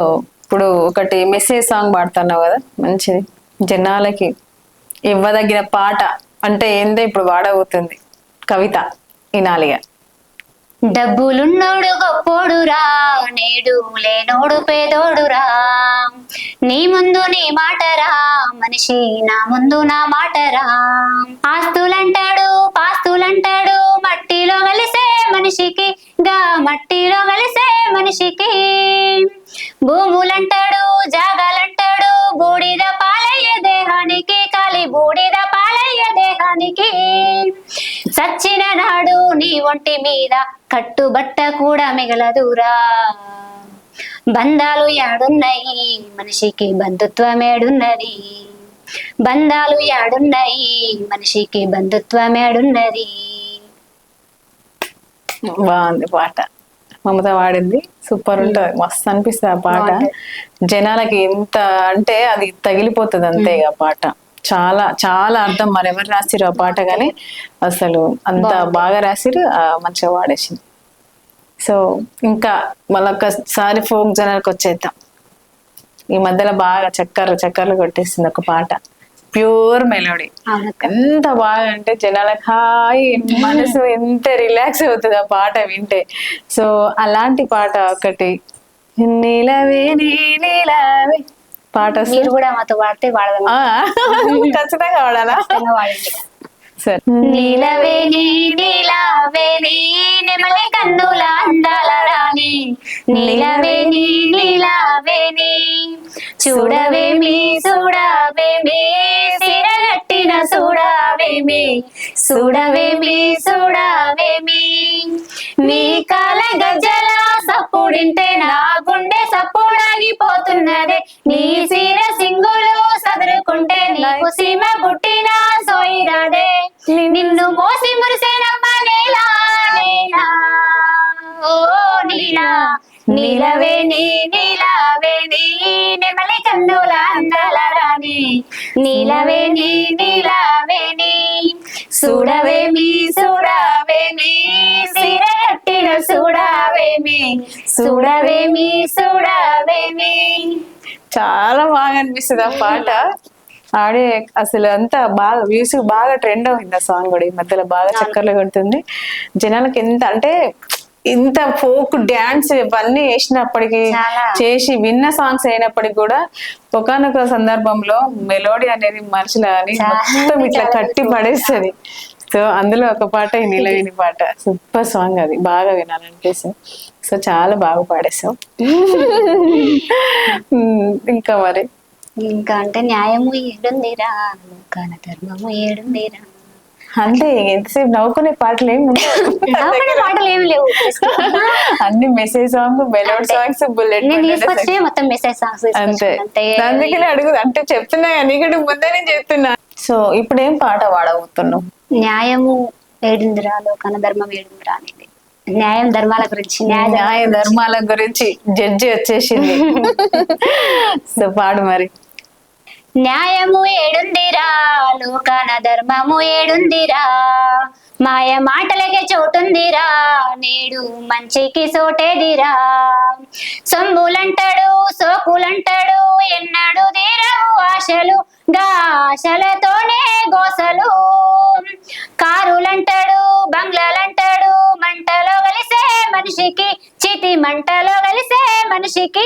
ఇప్పుడు ఒకటి message song పాడుతున్నావు కదా మంచిది. జనాలకి ఇవ్వదగిన పాట అంటే ఏందో ఇప్పుడు వాడబోతుంది. కవిత వినాలిగా డబ్బులున్నోడు గొప్పోడురా నేడు లేనోడు పేదోడురా. నీ ముందు నీ మాటరా మనిషి నా ముందు నా మాటరా. ఆస్తులంటాడు పాస్తులంటాడు మట్టిలో కలిసే మనిషికి. గా మట్టిలో కలిసే మనిషికి. భూములంటాడు జాగాలంటాడు బూడిద పాలయ్య దేహానికి కాలి బూడిద పాలయ్య దేహానికి. సచ్చిన నాడు నీ ఒంటి మీద కట్టుబట్ట కూడా మిగలదురా. బంధాలు యాడున్నాయి మనిషికి బంధుత్వం ఏడున్నది. బంధాలు యాడున్నాయి మనిషికి బంధుత్వం ఏడున్నది. బాగుంది పాట. మమత వాడింది సూపర్ ఉంటది. మస్తు అనిపిస్తుంది ఆ పాట. జనాలకి ఎంత అంటే అది తగిలిపోతుంది అంతే ఆ పాట. చాలా చాలా అర్థం. మరి ఎవరు రాసిరు ఆ పాట కానీ అసలు అంత బాగా రాసిరు మంచిగా వాడేసింది సో ఇంకా మళ్ళొక్కసారి ఫోక్ జనాలకు వచ్చేద్దాం ఈ మధ్యలో బాగా చక్కర్లు చక్కర్లు కొట్టేసింది ఒక పాట. Pure melody. ఎంత బాగా అంటే జనాలకు హాయి మనసు ఎంత రిలాక్స్ అవుతుంది ఆ పాట వింటే. సో అలాంటి పాట ఒకటి. నీలవే నీలవే. పాట. మీరు కూడా మాతో వాడితే వాడదాం ఆ, ఖచ్చితంగా వాడండి సరే. నీలవేణి నీలావేణి నెమలి కన్నుల అందాల రాణి. నీలవేణి నీలావేణి చూడవేమి చూడవేమి చూడవేమి చూడవేమి నీ కాల గజల సప్పుడింటే నా గుండె సప్పుడాగిపోతున్నదే. నీ సీర సింగులు సదురుకుంటే నీకు సీమ పుట్టిన సోయిరాదే. నిన్ను మోసి మురిసేనమ్మ నేలా నేలా. ఓ నీలా నీలవే నీ నీలావే నీ. నెమలి కన్నుల అందాల రాణి. నీలవే నీ నీలావే నీ. చూడవేమి చూడవేమి సిరెట్టిన చూడవేమి చూడవేమి చూడవేమి చాలా బాగా అనిపిస్తుంది ఆ పాట. ఆడే అసలు అంతా బాగా వ్యూస్ బాగా ట్రెండ్ అయింది ఆ సాంగ్ కూడా. ఈ మధ్యలో బాగా చక్కర్లు కొడుతుంది. జనాలకు ఎంత అంటే ఇంత ఫోక్ డ్యాన్స్ ఇవన్నీ వేసినప్పటికీ. చేసి విన్న సాంగ్స్ అయినప్పటికీ కూడా ఒకనొక సందర్భంలో మెలోడీ అనేది మనుషులని మొత్తం ఇట్లా కట్టి పడేస్తుంది. సో అందులో ఒక పాట ఈ నిలవిని పాట సూపర్ సాంగ్ అది. బాగా వినాలనిపిస్తుంది. సో చాలా బాగా పాడేసావు ఉమ్, ఇంకా మరి? ఇంకా అంటే న్యాయము ఏడుందిరా ధర్మము ఏడుందిరా. అంటే ఎంతసేపు నవ్వుకునే పాటలు ఏమి పాటలు ఏమి లేవు. అన్ని message song melody songs bullet నేను తీసుకొచ్చే మొత్తం మెసేజ్ సాంగ్స్ అంతే. అందుకనే అడుగు అంటే చెప్తున్నా ఇక్కడ ముందే నేను చెప్తున్నా. సో ఇప్పుడు ఏం పాట పాడబోతున్నావు? న్యాయము ఏడుందిరా లోకాల ధర్మం ఏడుందిరా అనేది. న్యాయం ధర్మాల గురించి న్యాయ న్యాయ ధర్మాల గురించి జడ్జి వచ్చేసింది. సో పాడు మరి. న్యాయము ఏడుందిరా లోకాన ధర్మము ఏడుందిరా. మాయ మాటలకే చోటుందిరా నేడు మంచికి సోటేదిరా సొమ్ములంటాడు సోకులంటాడు ఎన్నడు తీరవు ఆశలు గాశలతోనే గోసలు. కారులంటాడు బంగ్లాలంటాడు మంటలో కలిసే మనిషికి ప్రీతి మంటలో కలిసే మనిషికి.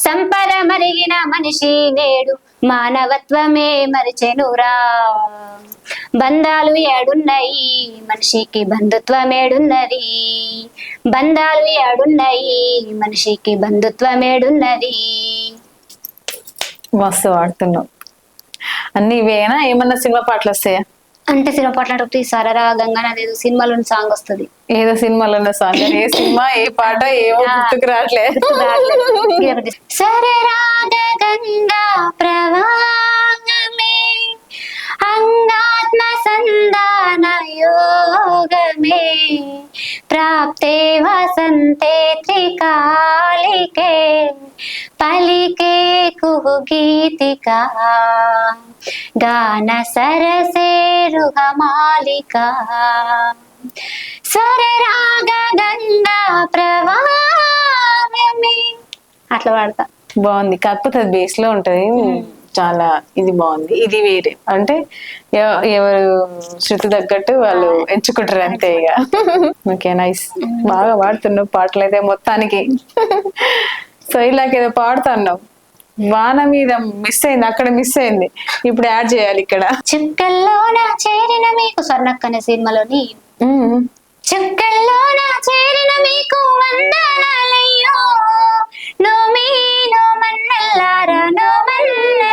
సంపద మరిగిన మనిషి నేడు మానవత్వమే మరిచెనురా బంధాలు ఏడున్నాయి మనిషికి బంధుత్వం ఏడున్నది బంధాలు ఏడున్నాయి మనిషికి బంధుత్వం ఏడున్నది మస్తు వాడుతున్నావు. అన్ని ఇవేనా? ఏమన్నా సినిమా పాటలు వస్తాయా? అంటే సినిమా పాటలు సరరా గంగా అదేదో సినిమాలో సాంగ్ వస్తుంది. ఏదో సినిమాలో ఉన్న సాంగ్ ఏ సినిమా ఏ పాట ఏమో గుర్తుకు రావట్లే. సరే రాగ గంగా ప్రవాహమే అంగాత్మ సంధాన యోగమే ప్రాప్తే వసంతే త్రికాళికే. పలికే కుహు గీతికా గాన సరసే రుహమాలికా స్వరరాగ గంగా ప్రవాహమే. అట్లా పాడతా. బాగుంది. కాకపోతే అది బేస్లో ఉంటది. చాలా ఇది బాగుంది. ఇది వేరే. అంటే ఎవ- ఎవరు శృతి తగ్గట్టు వాళ్ళు ఎంచుకుంటారు అంతే ఇక. ఓకే నైస్ బాగా పాడుతున్నావు పాటలు అయితే మొత్తానికి. సో ఇలాగ ఏదో పాడుతున్నావు. వాన మీద మిస్ అయింది అక్కడ మిస్ అయింది. ఇప్పుడు యాడ్ చేయాలి ఇక్కడ. చుక్కల్లోన చేరిన మీకు స్వర్ణక్కనే సినిమాలోని. ఉమ్. చుక్కల్లోన చేరిన మీకు వందనాలయ్యో. నో మీ నో మన్నెల్లారా నో మన్నెల్లారా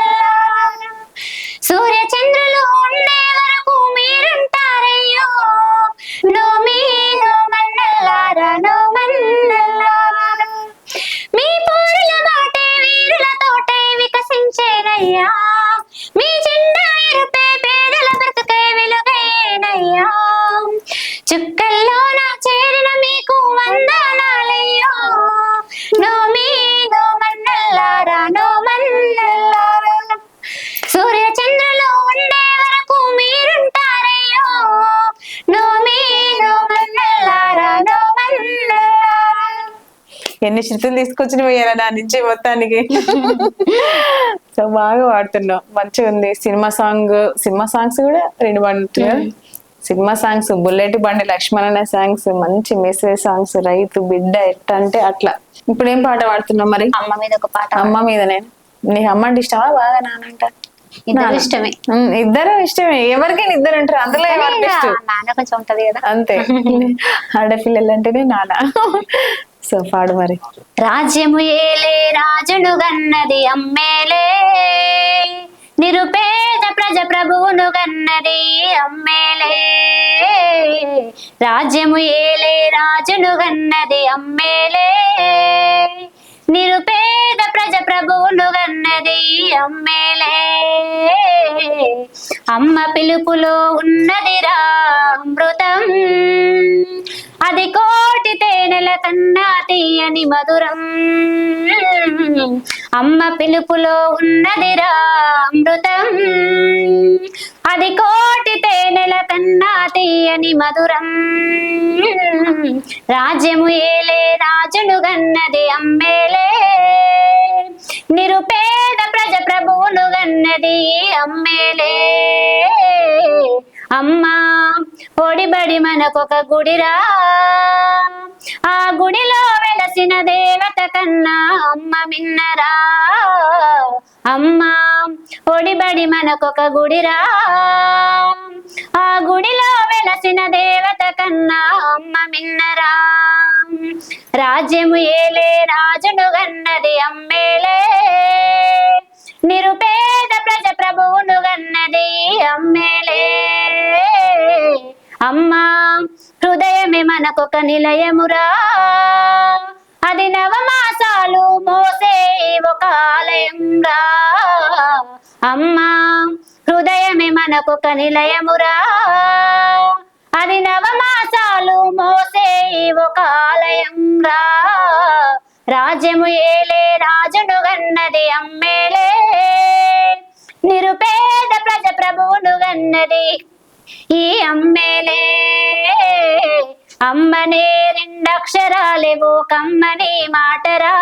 చుక్కల్లో నా చేరిన మీకు వందనాలయ్యో. నో మీ నో మన్నల్లారా నో మన్నల్లారా. సూర్య చంద్రులు ఉండే వరకు మీరుంటారయ్యో. నో మీ నో మన్నల్లారా నో మన్నల్లారా. ఎన్ని శృతులు తీసుకొచ్చిన పోయారా నా నుంచి మొత్తానికి? సో బాగా పాడుతున్నావు. మంచిగా ఉంది సినిమా సాంగ్ సినిమా సాంగ్స్ కూడా రెండు పాడుతున్నావు? సినిమా సాంగ్స్ బుల్లెట్ బండి లక్ష్మణ్ అనే సాంగ్స్ మంచి మెసేజ్ సాంగ్స్ రైతు బిడ్డ ఎట్ట అంటే అట్లా. ఇప్పుడు ఏం పాట పాడుతున్నావు మరి? అమ్మ మీద ఒక పాట అమ్మ మీద నేను నీకు అమ్మ అంటే ఇష్టమా? బాగా నానంట. ఇద్దరు ఇష్టమే. ఇద్దరు ఇష్టమే. ఎవరికైనా ఇద్దరు అంటారు అందులో నాన్న కొంచెం ఉంటది కదా. అంతే. ఆడపిల్లలు అంటేనే నాన్న. సో పాడు మరి. రాజ్యము ఏలే రాజును గన్నది అమ్మేలే. నిరుపేద ప్రజ ప్రభువును గన్నది అమ్మేలే. రాజ్యము ఏలే రాజును గన్నది అమ్మేలే. నిరుపేద ప్రజ ప్రభువును గన్నది అమ్మేలే. అమ్మ పిలుపులో ఉన్నదిరా అమృతం. అది తేనెల కన్నా తీయని మధురం. అమ్మ పిలుపులో ఉన్నదిరా అమృతం. అది కోటి తేనెల కన్నా తీయని మధురం. రాజ్యము ఏలే రాజును గన్నది అమ్మేలే. నిరుపేద ప్రజ ప్రభువును గన్నది అమ్మేలే. అమ్మా ఒడిబడి మనకొక గుడిరా. ఆ గుడిలో వెలసిన దేవత కన్నా అమ్మ మిన్నరా. అమ్మా ఒడిబడి మనకొక గుడిరా. ఆ గుడిలో వెలసిన దేవత కన్నా అమ్మ మిన్నరా. రాజ్యము ఏలే రాజును గన్నది అమ్మేలే. నిరుపేద ప్రజ ప్రభువును గన్నది అమ్మేలే. అమ్మా మనకొక నిలయమురా. అది నవమాసాలు మోసే ఒక ఆలయంరా. అమ్మా హృదయమే మనకొక నిలయమురా. అది నవమాసాలు మోసే ఒక ఆలయంరా. రాజ్యము ఏలే రాజును గన్నది అమ్మేలే. నిరుపేద ప్రజ ప్రభువును గన్నది ఈ అమ్మేలే. అమ్మనే రెండక్షరాలేవో కమ్మనే మాటరా.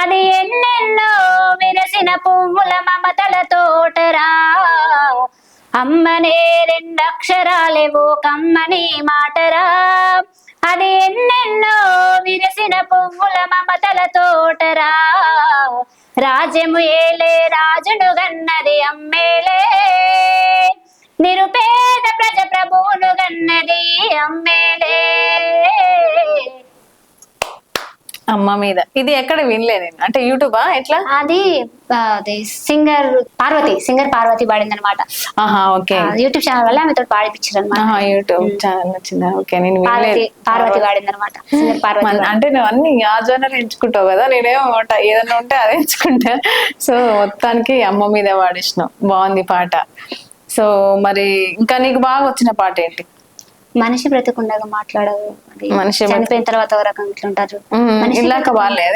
అది ఎన్నెన్నో విరసిన పువ్వుల మమతల తోటరా. అమ్మనే రెండక్షరాలేవో కమ్మని మాటరా. అది ఎన్నెన్నో విరసిన పువ్వుల మమతల తోటరా. రాజ్యము ఏలే రాజును గన్నది అమ్మ. అమ్మ మీద. ఇది ఎక్కడ వినలే నేను. అంటే యూట్యూబా? ఎట్లా? అది అది సింగర్ పార్వతి సింగర్ పార్వతి పాడింది అనమాట ఆహా ఓకే. యూట్యూబ్ ఛానల్ వల్ల ఆమెతో పాడిపించారు అనమాట యూట్యూబ్ ఛానల్ వచ్చిందా ఓకే నేను పార్వతి పార్వతి పాడింది అనమాట సింగర్ పార్వతి అంటే నువ్వు అన్ని ఆ జోనర్ ఎంచుకుంటావు కదా? నేనేమో ఏదన్నా ఉంటే అదే ఎంచుకుంటా. సో మొత్తానికి అమ్మ మీద పాడేసినావు బాగుంది పాట. సో మరి ఇంకా నీకు బాగా వచ్చిన పాట ఏంటి? మనిషి బ్రతికుండగా మాట్లాడవు. అది మనిషి చనిపోయిన తర్వాత ఒక రకం ఇట్లుంటారు వాళ్ళే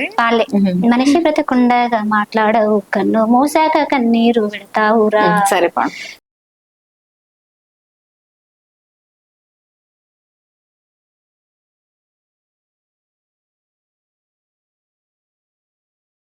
మనిషి బ్రతికుండగా మాట్లాడవు. కన్ను మూసాక కన్నీరు పెడతావురా